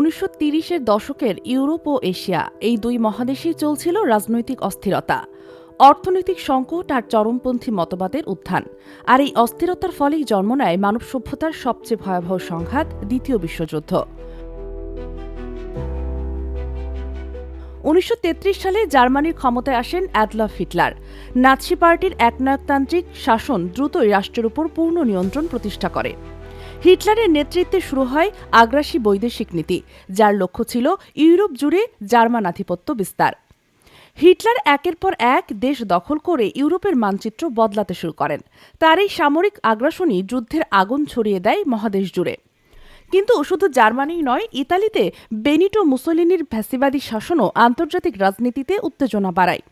উনিশশো তিরিশের দশকের ইউরোপ ও এশিয়া এই দুই মহাদেশেই চলছিল রাজনৈতিক অস্থিরতা। অর্থনৈতিক সংকট আর চরমপন্থী মতবাদের উত্থান। আর এই অস্থিরতার ফলেই জন্ম নেয় মানব সভ্যতার সবচেয়ে ভয়াবহ সংঘাত, দ্বিতীয় বিশ্বযুদ্ধ। উনিশশো তেত্রিশ সালে জার্মানির ক্ষমতায় আসেন অ্যাডলফ হিটলার। নাৎসি পার্টির একনায়কতান্ত্রিক শাসন দ্রুতই রাষ্ট্রের উপর পূর্ণ নিয়ন্ত্রণ প্রতিষ্ঠা করে। হিটলারের নেতৃত্বে শুরু হয় আগ্রাসী বৈদেশিক নীতি, যার লক্ষ্য ছিল ইউরোপ জুড়ে জার্মান আধিপত্য বিস্তার। হিটলার একের পর এক দেশ দখল করে ইউরোপের মানচিত্র বদলাতে শুরু করেন। তার এই সামরিক আগ্রাসনই যুদ্ধের আগুন ছড়িয়ে দেয় মহাদেশ জুড়ে। কিন্তু শুধু জার্মানিই নয়, ইতালিতে বেনিটো মুসোলিনির ফ্যাসিবাদী শাসনও আন্তর্জাতিক রাজনীতিতে উত্তেজনা বাড়ায়।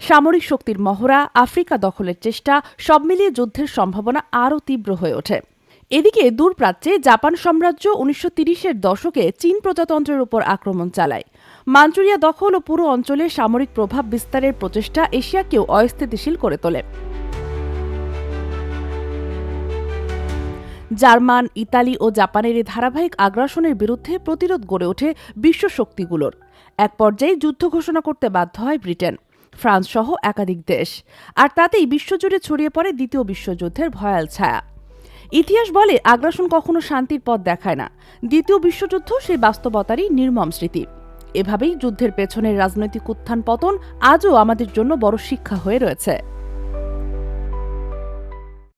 সামরিক শক্তির মহড়া, আফ্রিকা দখলের চেষ্টা, সব মিলিয়ে যুদ্ধের সম্ভাবনা আরও তীব্র হয়ে ওঠে। এদিকে দূরপ্রাচ্যে জাপান সাম্রাজ্য উনিশশো তিরিশের দশকে চীন প্রজাতন্ত্রের উপর আক্রমণ চালায়। মাঞ্চুরিয়া দখল ও পুরো অঞ্চলে সামরিক প্রভাব বিস্তারের প্রচেষ্টা এশিয়াকেও অস্থিতিশীল করে তোলে। জার্মান, ইতালি ও জাপানের এই ধারাবাহিক আগ্রাসনের বিরুদ্ধে প্রতিরোধ গড়ে ওঠে বিশ্ব শক্তিগুলোর। এক পর্যায়ে যুদ্ধ ঘোষণা করতে বাধ্য হয় ব্রিটেন ফ্রান্স সহ একাধিক দেশ। আর তাতেই বিশ্বজুড়ে ছড়িয়ে পড়ে দ্বিতীয় বিশ্বযুদ্ধের ভয়াল ছায়া। ইতিহাস বলে আগ্রাসন কখনো শান্তির পথ দেখায় না। দ্বিতীয় বিশ্বযুদ্ধ সেই বাস্তবতারই নির্মম স্মৃতি। এভাবেই যুদ্ধের পেছনের রাজনৈতিক উত্থান পতন আজও আমাদের জন্য বড় শিক্ষা হয়ে রয়েছে।